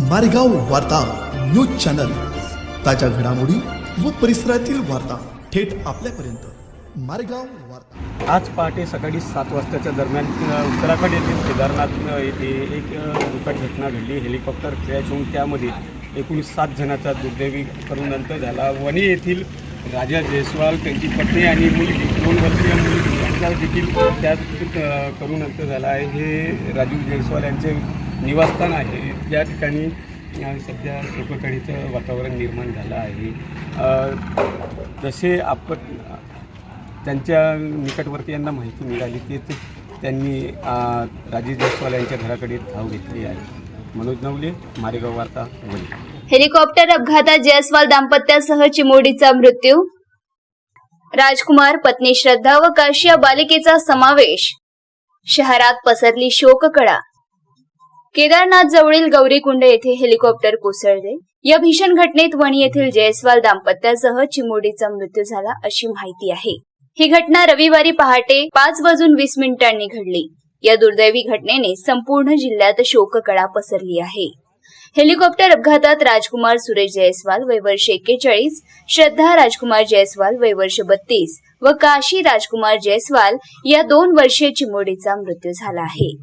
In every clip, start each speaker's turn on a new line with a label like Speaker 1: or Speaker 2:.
Speaker 1: मारेगाव वार्ता news channel. ताज्या घडामोडी व परिसरातील वार्ता थेट आपल्यापर्यंत. मारेगाव वार्ता.
Speaker 2: आज पहाटे सकाळी सात वाजताच्या दरम्यान उत्तराखंड येथील केदारनाथ येथे एक अ, दुःखद घटना घडली. हेलिकॉप्टर क्रॅश होऊन त्यामध्ये एकूण सात जणांचा दुर्दैवी करून अंत झाला. वणी येथील राजा जयस्वाल त्यांची पत्नी आणि मुलगी दोन वर्षीय मुलगी यांचा देखील त्यात करून अंत झाला आहे. हे राजीव जयस्वाल यांचे निवासस्थान आहे. त्या ठिकाणी सध्या शोककळीचं वातावरण निर्माण झालं आहे. जसे आपण त्यांच्या निकटवर्तीयांना माहिती मिळाली की ते त्यांनी राजेश जयस्वाल यांच्या घराकडे धाव घेतली आहे. मनोज नवले मारेगाव वार्ता
Speaker 3: हेलिकॉप्टर अपघातात जयस्वाल दाम्पत्यासह चिमोडीचा मृत्यू. राजकुमार पत्नी श्रद्धा व काशी या बालिकेचा समावेश. शहरात पसरली शोककळा. केदारनाथ जवळील गौरीकुंड येथे हेलिकॉप्टर कोसळले. या भीषण घटनेत वणी येथील जयस्वाल दाम्पत्यासह चिमोडीचा मृत्यू झाला अशी माहिती आहे. ही घटना रविवारी पहाटे पाच वाजून वीस मिनिटांनी घडली. या दुर्दैवी घटनेने संपूर्ण जिल्ह्यात शोककळा पसरली आहे. हेलिकॉप्टर अपघातात राजकुमार सुरेश जयस्वाल वय वर्ष एक्केचाळीस श्रद्धा राजकुमार जयस्वाल वय वर्ष बत्तीस व काशी राजकुमार जयस्वाल या दोन वर्षीय चिमोडीचा मृत्यू झाला आहे.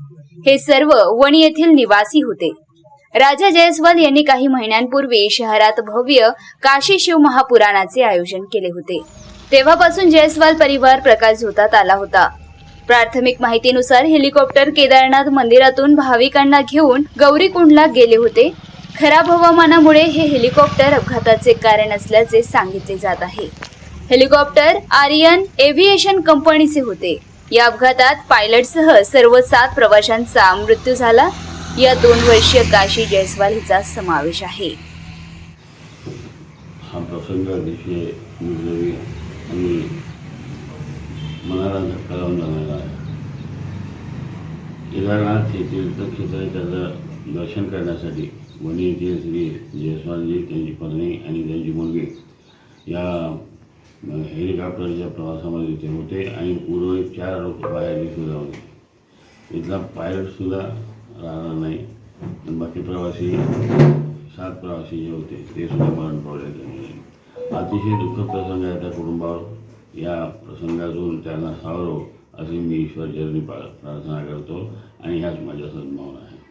Speaker 3: हे सर्व वणी येथील निवासी होते. राजा जयस्वाल यांनी काही महिन्यांपूर्वी शहरात भव्य काशी शिव महापुराणाचे आयोजन केले होते. तेव्हापासून जयस्वाल परिवार प्रकाश झोतात आला होता. प्राथमिक माहितीनुसार हेलिकॉप्टर केदारनाथ मंदिरातून भाविकांना घेऊन गौरीकुंडला गेले होते. खराब हवामानामुळे हे हेलिकॉप्टर अपघाताचे कारण असल्याचे सांगितले जात आहे. हेलिकॉप्टर आर्यन एव्हिएशन कंपनीचे होते. या अपघातात पायलटसह सर्व सात प्रवाशांचा मृत्यू झाला. या दोन वर्षीय काशी जयस्वाल हिचा समावेश आहे.
Speaker 4: हा प्रसंग अतिशय दुर्दैवी आणि मनाला धक्का लावून जाणारा आहे. केदारनाथ येथील तीर्थक्षेत्र त्याचं दर्शन करण्यासाठी वणी येथील श्री जयस्वालजी त्यांची पत्नी आणि त्यांची मुलगी या हेलिकॉप्टरच्या प्रवासामध्ये ते होते आणि उर्वरित चार लोक बाहेर सुद्धा होते इथला पायलटसुद्धा राहणार नाही. आणि बाकी प्रवासी सात प्रवासी जे होते ते सुद्धा मरण पावले अतिशय दुःखद प्रसंग आहे त्या कुटुंबावर. या प्रसंगातून त्यांना सावरो असे मी ईश्वरचरणी पा प्रार्थना करतो. आणि ह्याच माझ्या सद्भावना आहे.